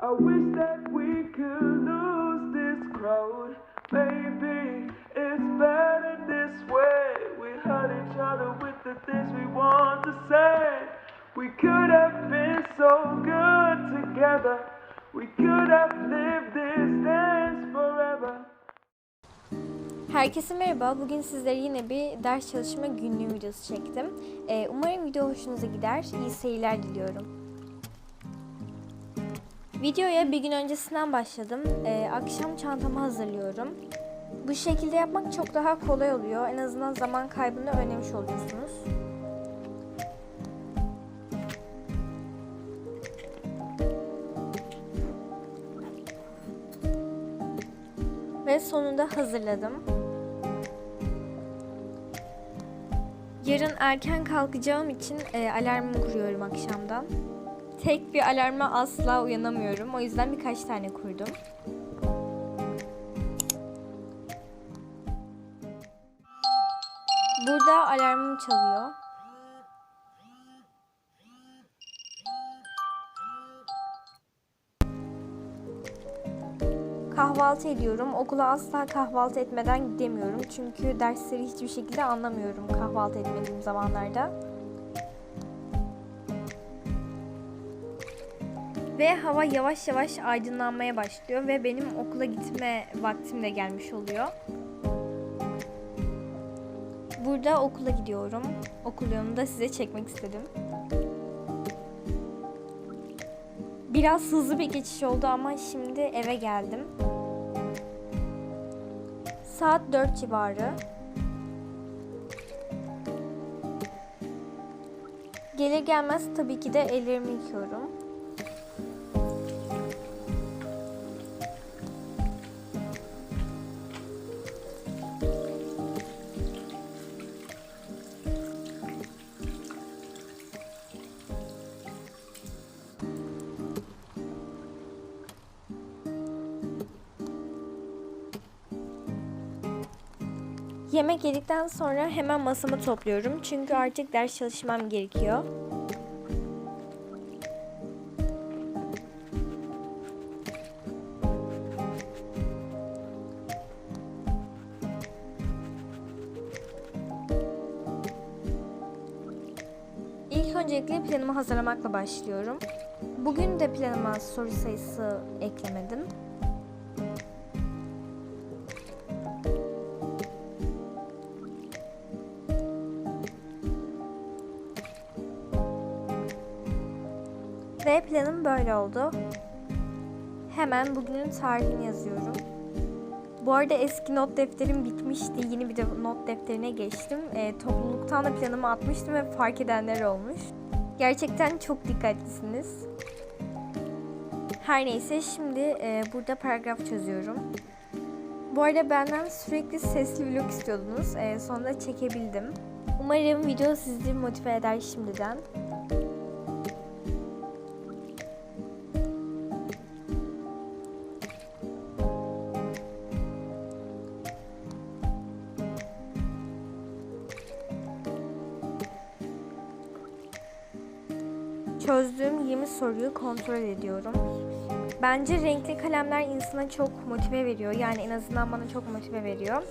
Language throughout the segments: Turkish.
I wish that we could lose this crowd. Maybe it's better this way. We hurt each other with the things we want to say. We could have been so good together. We could have lived this dance forever. Herkese merhaba. Bugün sizlere yine bir ders çalışma günlüğü videosu çektim. Ee, umarım video hoşunuza gider. İyi seyirler diliyorum. Videoya bir gün öncesinden başladım. Ee, akşam çantamı hazırlıyorum. Bu şekilde yapmak çok daha kolay oluyor. En azından zaman kaybını önlemiş oluyorsunuz. Ve sonunda hazırladım. Yarın erken kalkacağım için e, alarmımı kuruyorum akşamdan. Tek bir alarma asla uyanamıyorum. O yüzden birkaç tane kurdum. Burada alarmım çalıyor. Kahvaltı ediyorum. Okula asla kahvaltı etmeden gidemiyorum. Çünkü dersleri hiçbir şekilde anlamıyorum kahvaltı etmediğim zamanlarda. Ve hava yavaş yavaş aydınlanmaya başlıyor ve benim okula gitme vaktim de gelmiş oluyor. Burada okula gidiyorum. Okul yolunu da size çekmek istedim. Biraz hızlı bir geçiş oldu ama şimdi eve geldim. Saat 4 civarı. Gelir gelmez tabii ki de ellerimi yıkıyorum. Yemek yedikten sonra hemen masamı topluyorum. Çünkü artık ders çalışmam gerekiyor. İlk öncelikle planımı hazırlamakla başlıyorum. Bugün de planıma soru sayısı eklemedim. Ve planım böyle oldu. Hemen bugünün tarihini yazıyorum. Bu arada eski not defterim bitmişti. Yeni bir de not defterine geçtim. E, topluluktan da planımı atmıştım ve fark edenler olmuş. Gerçekten çok dikkatlisiniz. Her neyse şimdi e, burada paragraf çözüyorum. Bu arada benden sürekli sesli vlog istiyordunuz. E, sonunda çekebildim. Umarım video sizi motive eder şimdiden. Çözdüğüm 20 soruyu kontrol ediyorum. Bence renkli kalemler insana çok motive veriyor. Yani en azından bana çok motive veriyor.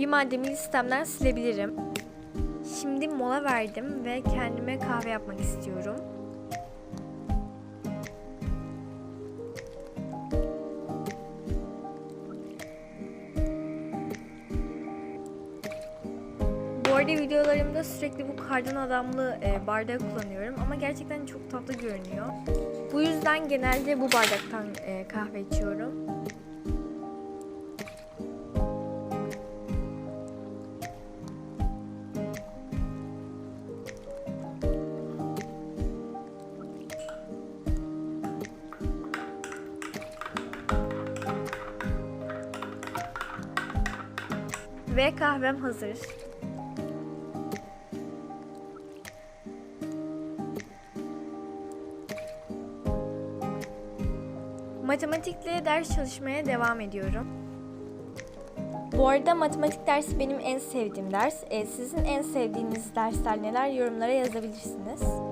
Bir maddemi listemden silebilirim. Şimdi mola verdim ve kendime kahve yapmak istiyorum. Bu arada videolarımda sürekli bu kardan adamlı e, bardağı kullanıyorum ama gerçekten çok tatlı görünüyor. Bu yüzden genelde bu bardaktan e, kahve içiyorum. Ve kahvem hazır. Matematikle ders çalışmaya devam ediyorum. Bu arada matematik dersi benim en sevdiğim ders. Ee, sizin en sevdiğiniz dersler neler yorumlara yazabilirsiniz.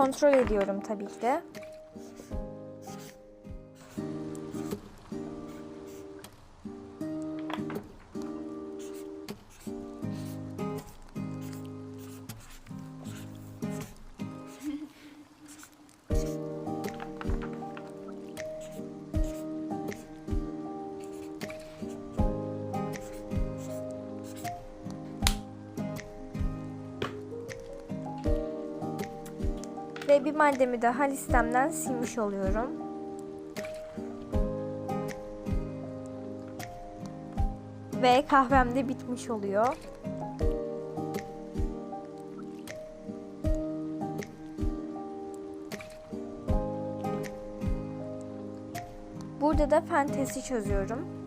Kontrol ediyorum tabii ki de. Ve bir maddemi daha listemden silmiş oluyorum. Ve kahvem de bitmiş oluyor. Burada da fen testi çözüyorum.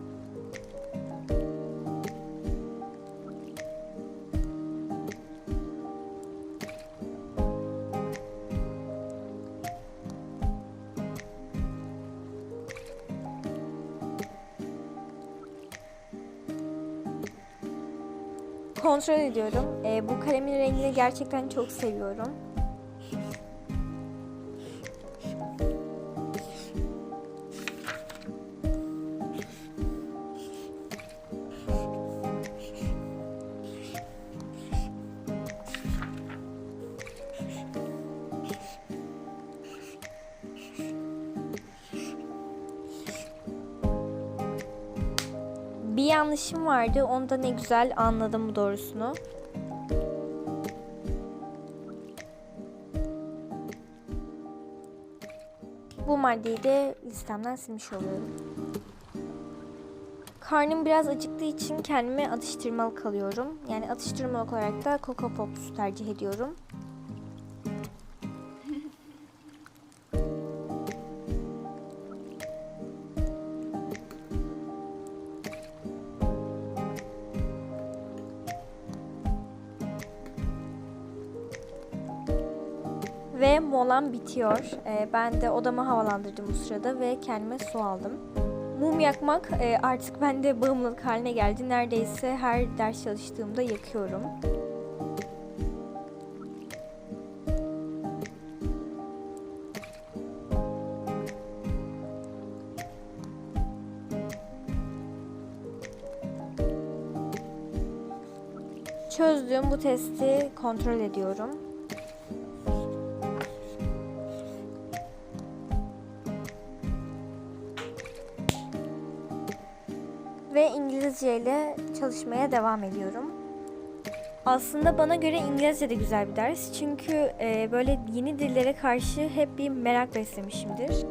Kontrol ediyorum. Ee, bu kalemin rengini gerçekten çok seviyorum. Bir yanlışım vardı. Onu da ne güzel anladım doğrusunu. Bu maddeyi de listemden silmiş oluyorum. Karnım biraz acıktığı için kendime atıştırmalık alıyorum. Yani atıştırmalık olarak da Coco Pops tercih ediyorum. Ve molam bitiyor. Ee, ben de odamı havalandırdım bu sırada ve kendime su aldım. Mum yakmak e, artık bende bağımlılık haline geldi. Neredeyse her ders çalıştığımda yakıyorum. Çözdüğüm bu testi kontrol ediyorum. İngilizce ile çalışmaya devam ediyorum. Aslında bana göre İngilizce de güzel bir ders. Çünkü e, böyle yeni dillere karşı hep bir merak beslemişimdir.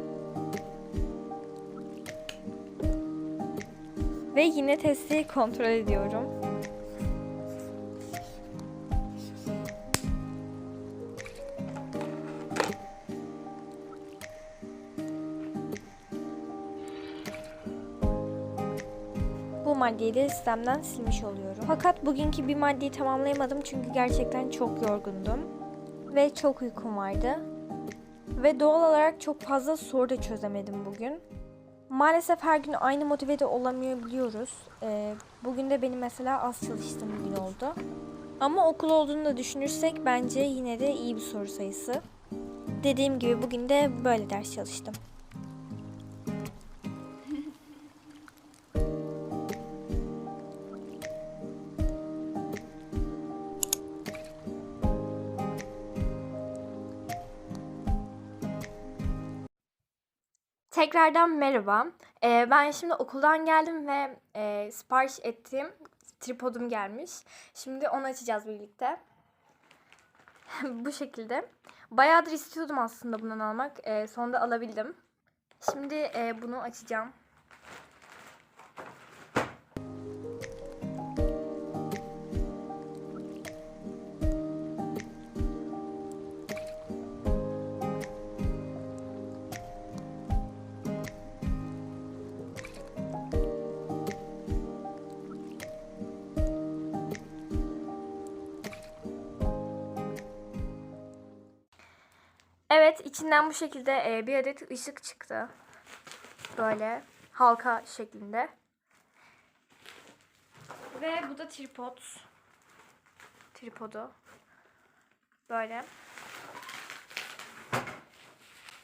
Ve yine testi kontrol ediyorum. Bu maddeyi de sistemden silmiş oluyorum. Fakat bugünkü bir maddeyi tamamlayamadım çünkü gerçekten çok yorgundum. Ve çok uykum vardı. Ve doğal olarak çok fazla soru da çözemedim bugün. Maalesef her gün aynı motivede olamıyor biliyoruz. Ee, bugün de benim mesela az çalıştığım bir gün oldu. Ama okul olduğunu da düşünürsek bence yine de iyi bir soru sayısı. Dediğim gibi bugün de böyle ders çalıştım. Tekrardan merhaba. Ee, ben şimdi okuldan geldim ve e, sipariş ettiğim tripodum gelmiş. Şimdi onu açacağız birlikte. Bu şekilde. Bayağıdır istiyordum aslında bundan almak. Ee, sonunda alabildim. Şimdi e, bunu açacağım. Evet içinden bu şekilde e, bir adet ışık çıktı. Böyle halka şeklinde. Ve bu da tripod. Tripodu. Böyle.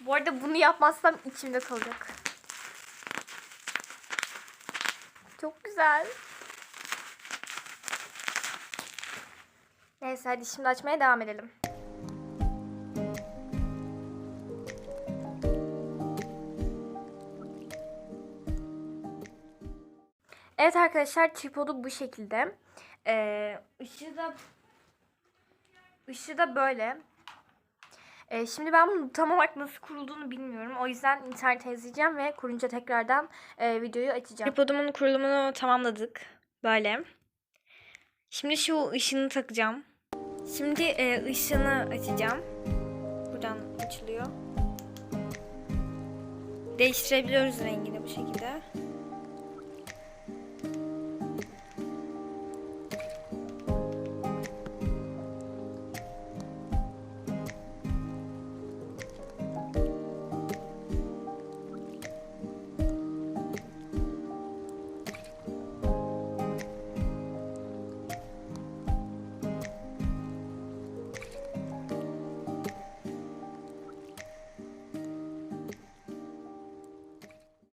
Bu arada bunu yapmazsam içimde kalacak. Çok güzel. Neyse hadi şimdi açmaya devam edelim. Evet arkadaşlar tripodu bu şekilde. Ee, ışığı da ışığı da böyle. Ee, şimdi ben bunu tam olarak nasıl kurulduğunu bilmiyorum. O yüzden internete yazayacağım ve kurunca tekrardan e, videoyu açacağım. Tripodumun kurulumunu tamamladık. Böyle. Şimdi şu ışığını takacağım. Şimdi e, ışığını açacağım. Buradan açılıyor. Değiştirebiliyoruz rengini bu şekilde.